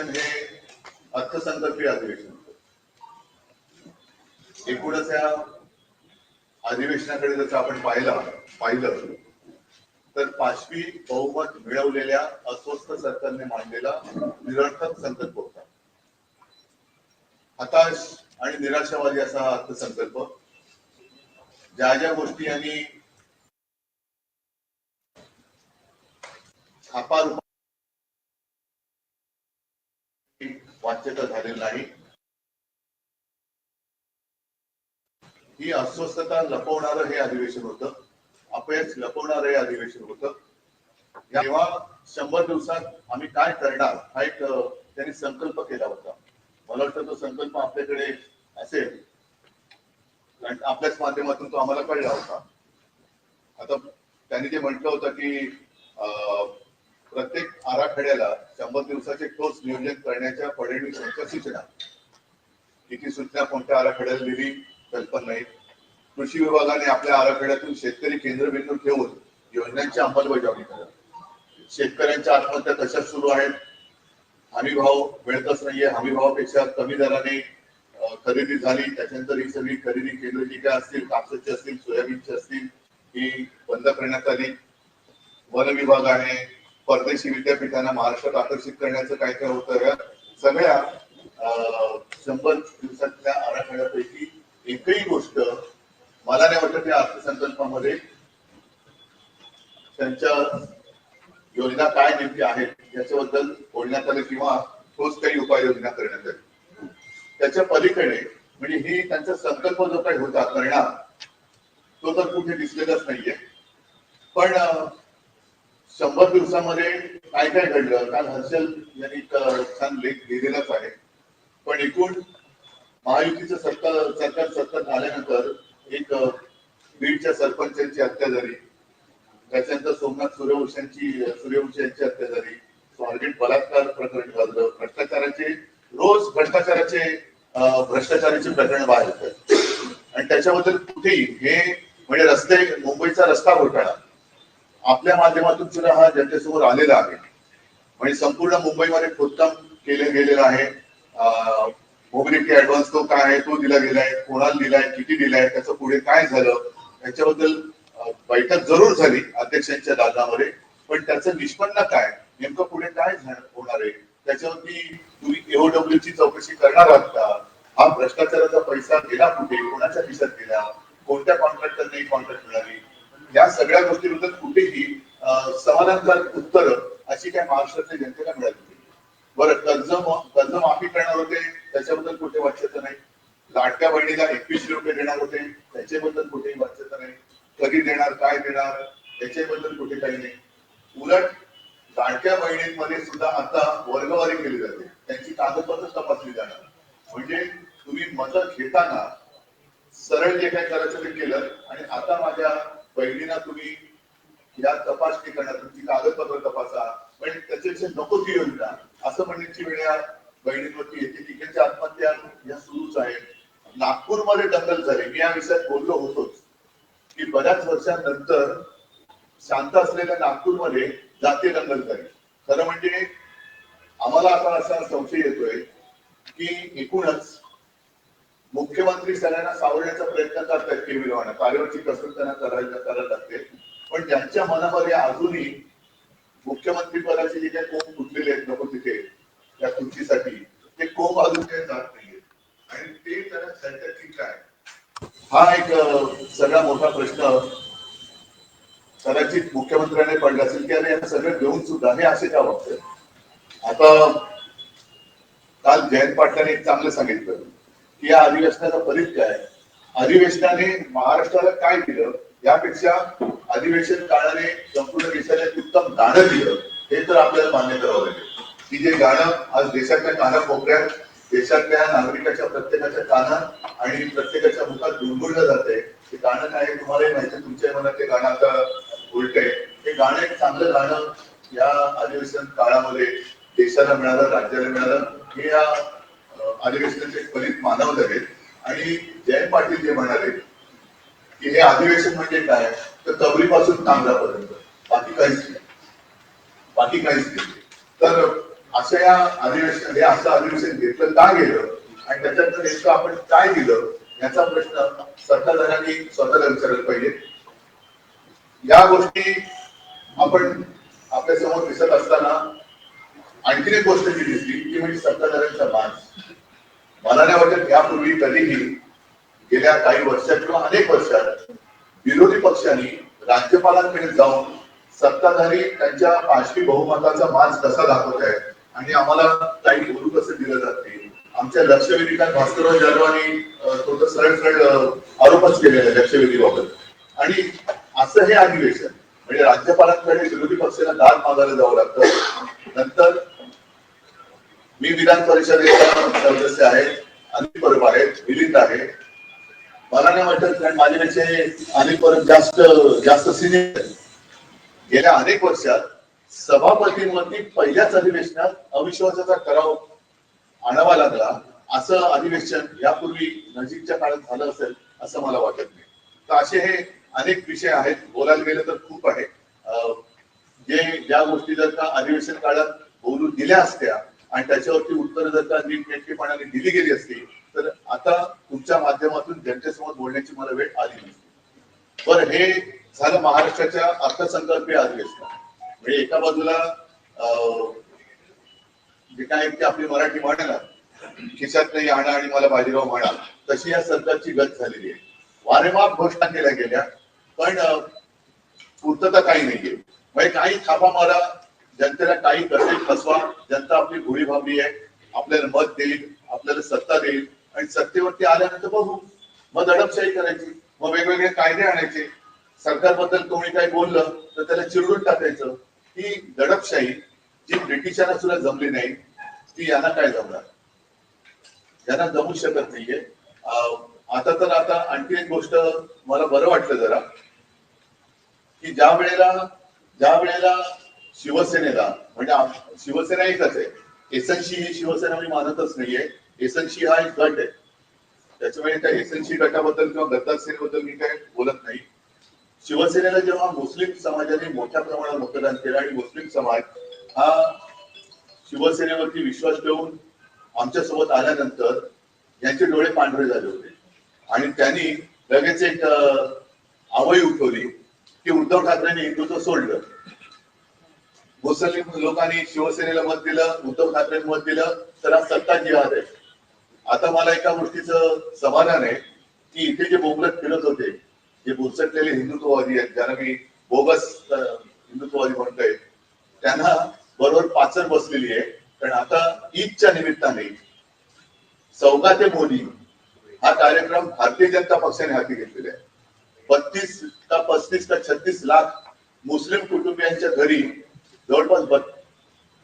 अधिवेशन हे अर्थसंकल्पीय अधिवेशन एकूणच या अधिवेशनाकडे जसं आपण पाहिलं पाहिलं तर पाचवी बहुमत मिळवलेल्या अस्वस्थ सरकारने मांडलेला निरर्थक संकल्प होता. हताश आणि निराशावादी असा हा अर्थसंकल्प. ज्या ज्या गोष्टी यांनी छापा वाच्यता झालेली नाही. ही अस्वस्थता लपवणारं हे अधिवेशन होतं. अपयश लपवणारं हे अधिवेशन होतं. तेव्हा शंभर दिवसात आम्ही काय करणार हा एक त्यांनी संकल्प केला होता. मला वाटतं तो संकल्प आपल्याकडे असेल. कारण आपल्याच माध्यमातून तो आम्हाला कळला होता. आता त्यांनी जे म्हटलं होतं की अं, प्रत्येक आराखड्याला शंभर दिवसाचे ठोस नियोजन करण्याच्या फडणवीस यांच्या सूचना किती सूचना कोणत्या आराखड्याला दिली कल्पना नाही कृषी विभागाने आपल्या आराखड्यातून शेतकरी केंद्रबिंदू ठेवून योजनांची अंमलबजावणी करा शेतकऱ्यांच्या आत्महत्या कशा सुरू आहेत? हमी भाव मिळतच नाहीये. हमी भावापेक्षा कमी दराने खरेदी झाली त्याच्यानंतर ही सगळी खरेदी केंद्र जी काय असतील कापसाची असतील सोयाबीनची असतील ही बंद करण्यात आली. वन विभाग आहे परदेशी विद्यापीठांना महाराष्ट्रात आकर्षित करण्याचं काय काय होतं या सगळ्या अं, शंभर दिवसातल्या आराखड्यापैकी एकही गोष्ट मला नाही वाटत या अर्थसंकल्पामध्ये त्यांच्या योजना काय नेमकी आहेत याच्याबद्दल बोलण्यात आलं किंवा ठोस काही उपाययोजना करण्यात आली. त्याच्या पलीकडे म्हणजे ही त्यांचा संकल्प जो काही होता करणार तो तर कुठे दिसलेलाच नाहीये. पण शंभर दिवसामध्ये काय काय घडलं? काल हर्षल यांनी छान लेख लिहिलेलाच आहे. पण एकूण महायुतीचं सत्ता सरकार सत्ता झाल्यानंतर एक बीडच्या सरपंचांची हत्या झाली. त्याच्यानंतर सोमनाथ सूर्यवंशांची सूर्यवंशी यांची हत्या झाली. स्वारगेट बलात्कार प्रकरण झालं भ्रष्टाचाराचे रोज भ्रष्टाचाराचे भ्रष्टाचाराचे प्रकरण बाहेर येतात आणि त्याच्याबद्दल कुठेही हे माध्यमातून हा जनतेसमोर आलेला आहे. म्हणजे संपूर्ण मुंबईमध्ये खोदकाम केलं गेलेलं आहे. मोबिलिटी ऍडव्हान्स तो काय आहे तो दिला गेलाय कोणाला दिलाय किती दिलाय त्याचं पुढे काय झालं याच्याबद्दल बैठक जरूर झाली अध्यक्षांच्या दादामध्ये. पण त्याचं निष्पन्न काय नेमकं पुढे काय होणार आहे त्याच्यावरती तुम्ही एओडब्ल्यू ची चौकशी करणार आहात का? हा भ्रष्टाचाराचा पैसा गेला कुठे कोणाच्या खिशात गेला कोणत्या कॉन्ट्रॅक्टरने कॉन्ट्रॅक्ट मिळाली? या सगळ्या गोष्टीबद्दल कुठेही समाधानकारक उत्तर अशी काय महाराष्ट्रातल्या जनतेला मिळाली नाही. बरं कर्ज कर्ज माफी करणार होते त्याच्याबद्दल कुठे वाच्यता नाही. लाडक्या बहिणीला एकवीसशे रुपये देणार होते त्याच्याबद्दल कुठेही वाच्यता नाही. कधी देणार काय देणार त्याच्याबद्दल कुठे काही नाही. उलट लाडक्या बहिणींमध्ये सुद्धा आता वर्गवारी केली जाते. त्यांची कागदपत्र तपासली जाणार. म्हणजे तुम्ही मतं घेताना सरळ जे काय करायचं ते केलं आणि आता माझ्या बहिणींना तुम्ही या तपासणी करणार तुमची कागदपत्र तपासा पण त्याच्यापेक्षा नको ती योजना असं म्हणण्याची वेळ या बहिणींवरती येते तिकडच्या आत्महत्या या सुरूच आहेत. नागपूरमध्ये दंगल झाली. मी या विषयात बोललो होतोच. की बऱ्याच वर्षांनंतर शांत असलेल्या नागपूरमध्ये जातीय दंगल झाली. खरं म्हणजे आम्हाला आता असा संशय येतोय की एकूणच मुख्यमंत्री सगळ्यांना सावरण्याचा प्रयत्न करतायत केविलवाना कार्यावरची कसरत त्यांना करायला करायला लागते. पण ज्यांच्या मनामध्ये अजूनही मुख्यमंत्री पदाचे जे काही कोंब फुटलेले आहेत नको तिथे त्या खुर्चीसाठी ते कोंब अजून काही जात नाहीये. आणि ते त्यांना सध्या की काय? हा एक सगळा मोठा प्रश्न कदाचित मुख्यमंत्र्याने पडला असेल की अरे यांना सगळं घेऊन सुद्धा हे असे का वाटतंय आता काल जयंत पाटलांनी एक चांगलं सांगितलं की या अधिवेशनाचा फलित काय अधिवेशनाने महाराष्ट्राला काय दिलं? यापेक्षा अधिवेशन काळाने संपूर्ण देशाला उत्तम गाणं दिलं हे तर आपल्याला मान्य करावं लागेल. की जे गाणं आज देशातल्या कानाकोपऱ्यात देशातल्या नागरिकाच्या प्रत्येकाच्या कानात आणि प्रत्येकाच्या मुखात गुणगुणलं जाते ते गाणं काय तुम्हालाही माहिती तुमच्या मनात ते गाणं आता उलट आहे हे गाणं एक चांगलं गाणं या अधिवेशन काळामध्ये देशाला मिळालं राज्याला मिळालं हे या अधिवेशनाचे फलित मानवत आहेत. आणि जयंत पाटील जे म्हणाले की हे अधिवेशन म्हणजे काय? तर तबरीपासून तांबरापर्यंत बाकी काहीच नाही. बाकी काहीच नाही. तर असं या अधिवेशन हे असं अधिवेशन घेतलं का गेलं? आणि त्याच्यात नेमकं आपण काय दिलं? याचा प्रश्न सत्ताधाऱ्यांनी स्वतःला विचारला पाहिजे. या गोष्टी आपण आपल्यासमोर दिसत असताना आणखीन एक गोष्ट जी दिसली ती म्हणजे सत्ताधाऱ्यांचा मान. मला नाही वाटत यापूर्वी कधीही गेल्या काही वर्षात किंवा अनेक वर्षात विरोधी पक्षांनी राज्यपालांकडे जाऊन सत्ताधारी त्यांच्या पाचवी बहुमताचा मान कसा दाखवत आहेत आणि आम्हाला काही बोलू कसं दिलं जाते आमच्या लक्षवेधिकात भास्करराव जाधवांनी थोडं सरळ सरळ आरोपच केलेला आहे लक्षवेधीबाबत. आणि असं हे अधिवेशन म्हणजे राज्यपालांकडे विरोधी पक्षाला दाद मागायला जावं लागतं. नंतर मी विधान परिषदेचा सदस्य आहे अनिल परब आहे मिलिंद आहे. मला नाही वाटत कारण माझ्यापेक्षा अनेक परब जास्त जास्त सिनियर गेल्या अनेक वर्षात सभापतींवरती पहिल्याच अधिवेशनात अविश्वासाचा कराव आणावा लागला. असं अधिवेशन यापूर्वी नजीकच्या काळात झालं असेल असं मला वाटत नाही. तर असे हे अनेक विषय आहेत. बोलायला गेले तर खूप आहे. अं, जे ज्या गोष्टी जर का अधिवेशन काळात बोलू दिल्या असत्या आणि त्याच्यावरती उत्तर जर का नीटनेटकेपणाने दिली गेली असती तर आता तुमच्या माध्यमातून जनतेसमोर बोलण्याची मला वेळ आली नसते बरं हे झालं महाराष्ट्राच्या अर्थसंकल्पीय अधिवेशन. म्हणजे एका बाजूला अं, जे काय ते आपली मराठी म्हणाला खिशात नाही आणा आणि मला बाजीराव म्हणा तशी या सरकारची गत झालेली आहे. वारेमाप घोषणा केल्या गेल्या पण पूर्तता काही नाहीये म्हणजे काही थापा मारा जनतेला काही कसे फसवा जनता आपली भोळी भाबली आहे आपल्याला मत देईल आपल्याला सत्ता देईल आणि सत्तेवरती आल्यानंतर बघू. मग दडपशाही करायची. मग वेगवेगळे कायदे आणायचे. सरकारबद्दल कोणी काही बोललं तर त्याला चिरडून टाकायचं. ही दडपशाही जी ब्रिटिशांना सुद्धा जमली नाही ती यांना काय जमणार? यांना जमू शकत नाहीये. अं, आता तर आता आणखी एक गोष्ट मला बरं वाटलं जरा की ज्या वेळेला ज्या वेळेला शिवसेनेला म्हणजे शिवसेना एकच आहे. एसएनसी ही शिवसेना मी मानतच नाहीये. एसएनसी हा एक गट आहे. त्याच्यामुळे त्या एसएनसी गटाबद्दल किंवा गद्दार सेनेबद्दल मी काय बोलत नाही. शिवसेनेला जेव्हा मुस्लिम समाजाने मोठ्या प्रमाणात मतदान केलं आणि मुस्लिम समाज हा शिवसेनेवरती विश्वास ठेवून आमच्यासोबत आल्यानंतर यांचे डोळे पांढरे झाले होते. आणि त्यांनी लगेच एक आवई उठवली की उद्धव ठाकरेंनी हिंदुत्व सोडलं. मुस्लिम लोकांनी शिवसेनेला मत दिलं उद्धव ठाकरे मत दिलं तर आज सत्ता जिहाद आहे. आता मला एका गोष्टीचं समाधान आहे की इथे जे बोगलत फिरत होते जे बुरसटलेले हिंदुत्ववादी आहेत ज्यांना मी बोगस हिंदुत्ववादी म्हणतोय त्यांना बरोबर पाचर बसलेली आहे. कारण आता ईदच्या निमित्ताने चौका ते मोदी हा कार्यक्रम भारतीय जनता पक्षाने हाती घेतलेला आहे. बत्तीस का पस्तीस का छत्तीस लाख मुस्लिम कुटुंबियांच्या घरी जवळपास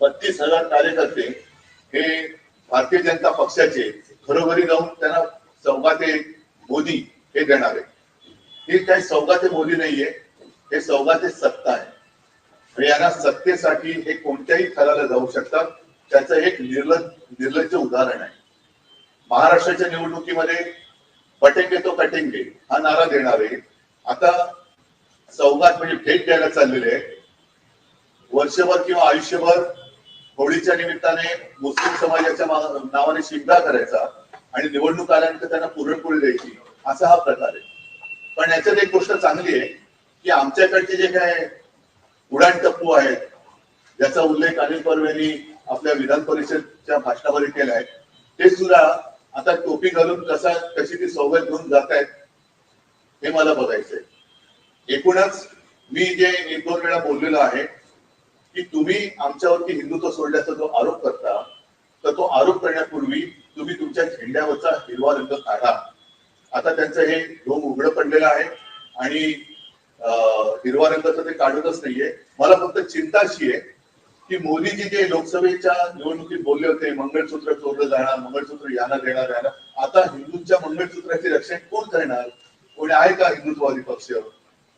बत्तीस हजार कार्यकर्ते हे भारतीय जनता पक्षाचे घरोघरी जाऊन त्यांना सौगाते मोदी हे देणार आहे. हे काही सौगाते मोदी नाहीये हे सौगाते सत्ता आहे. आणि यांना सत्तेसाठी हे कोणत्याही थराला जाऊ शकतात त्याचं एक निर्लज निर्लज्ज उदाहरण आहे. महाराष्ट्राच्या निवडणुकीमध्ये पटेंगे तो कटेंगे हा नारा देणारे आता सौगात म्हणजे भेट द्यायला चाललेले आहे. वर्षभर किंवा आयुष्यभर होळीच्या निमित्ताने मुस्लिम समाजाच्या नावाने शिंगा करायचा आणि निवडणूक आल्यानंतर त्यांना पुरणपोळी द्यायची असा हा प्रकार आहे. पण याच्यात एक गोष्ट चांगली आहे की आमच्याकडचे जे काय उडाण टप्पू आहेत ज्याचा उल्लेख अनिल पर्व यांनी आपल्या विधान परिषदच्या भाषणावर केला आहे ते सुद्धा आता टोपी घालून कसा कशी ती सवलत घेऊन जात आहेत हे मला बघायचंय. एकूणच मी जे एक दोन वेळा बोललेलो आहे की तुम्ही आमच्यावरती हिंदुत्व सोडल्याचा जो आरोप करता तर तो आरोप करण्यापूर्वी तुम्ही तुमच्या झेंड्यावरचा हिरवा रंग काढा. आता त्यांचं हे ढोंग उघडं पडलेलं आहे आणि हिरवा रंगाचं ते काढतच नाहीये. मला फक्त चिंता अशी आहे की मोदीजी जे लोकसभेच्या निवडणुकीत बोलले होते मंगळसूत्र चोरलं जाणार मंगळसूत्र यांना देणार यांना आता हिंदूंच्या मंगळसूत्राचे रक्षण कोण करणार? कोणी आहे का हिंदुत्ववादी पक्ष?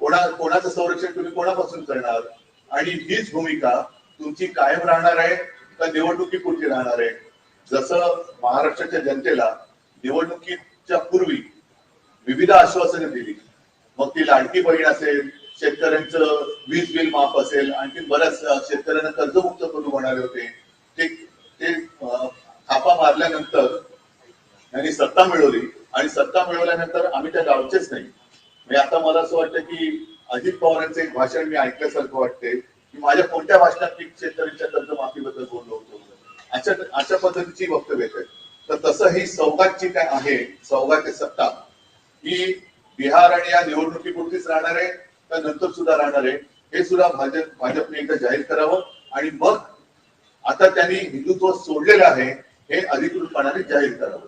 कोणा कोणाचं संरक्षण तुम्ही कोणापासून करणार? आणि हीच भूमिका तुमची कायम राहणार आहे का निवडणुकीपुरती राहणार आहे? जसं महाराष्ट्राच्या जनतेला निवडणुकीच्या पूर्वी विविध आश्वासने दिली. मग ती लाडकी बहीण असेल शेतकऱ्यांचं वीज बिल माफ असेल आणखी बऱ्याच शेतकऱ्यांना कर्जमुक्त करू होणारे होते. ते ते थापा मारल्यानंतर यांनी सत्ता मिळवली आणि सत्ता मिळवल्यानंतर आम्ही त्या गावचेच नाही. म्हणजे आता मला असं वाटतं की अजित पवारांचं एक भाषण मी ऐकल्यासारखं वाटते की माझ्या कोणत्या भाषणात मी शेतकऱ्यांच्या कर्जमाफीबद्दल बोललो होतो? अशा अशा पद्धतीची वक्तव्य आहेत. तर तसं ही सौगातची काय आहे सौगात सत्ता ही बिहार आणि या निवडणुकीपुरतीच राहणार आहे का नंतर सुद्धा राहणार आहे हे सुद्धा भाजप भाजपने एकदा जाहीर करावं. आणि मग आता त्यांनी हिंदुत्व सोडलेलं आहे हे अधिकृतपणाने जाहीर करावं.